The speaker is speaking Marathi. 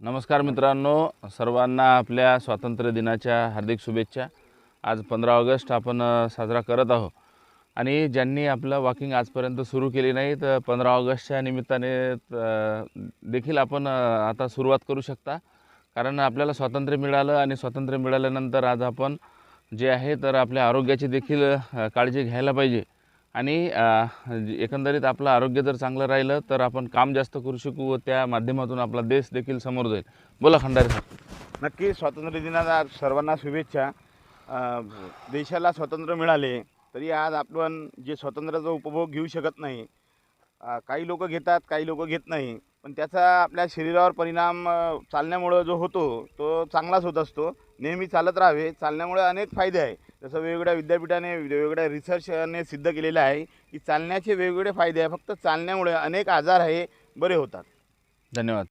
नमस्कार मित्रांनो सर्वांना आपल्या स्वातंत्र्य दिनाच्या हार्दिक शुभेच्छा. आज पंधरा ऑगस्ट आपण साजरा करत आहोत. आणि ज्यांनी आपलं वॉकिंग आजपर्यंत सुरू केली नाही तर पंधरा ऑगस्टच्या निमित्ताने देखील आपण आता सुरुवात करू शकता. कारण आपल्याला स्वातंत्र्य मिळालं आणि स्वातंत्र्य मिळाल्यानंतर आज आपण जे आहे तर आपल्या आरोग्याची देखील काळजी घ्यायला पाहिजे. आणि एकंदरीत आपलं आरोग्य जर चांगलं राहिलं तर आपण काम जास्त करू शकू व त्या माध्यमातून आपला देश देखील समोर जाईल. बोला खंडारे सर नक्की स्वातंत्र्य दिनाला सर्वांना शुभेच्छा. देशाला स्वातंत्र्य मिळाले तरी आज आपण जे स्वातंत्र्याचा उपभोग घेऊ शकत नाही काही लोक घेतात काही लोक घेत नाही पण त्याचा आपल्या शरीरावर परिणाम चालण्यामुळं जो होतो तो चांगलाच होत असतो. नेहमी चालत राहावे. चालण्यामुळे अनेक फायदे आहे. जसं वेगवेगळ्या विद्यापीठाने वेगवेगळ्या रिसर्चने सिद्ध केलेलं आहे की चालण्याचे वेगवेगळे फायदे आहे. फक्त चालण्यामुळे अनेक आजार आहे बरे होतात. धन्यवाद.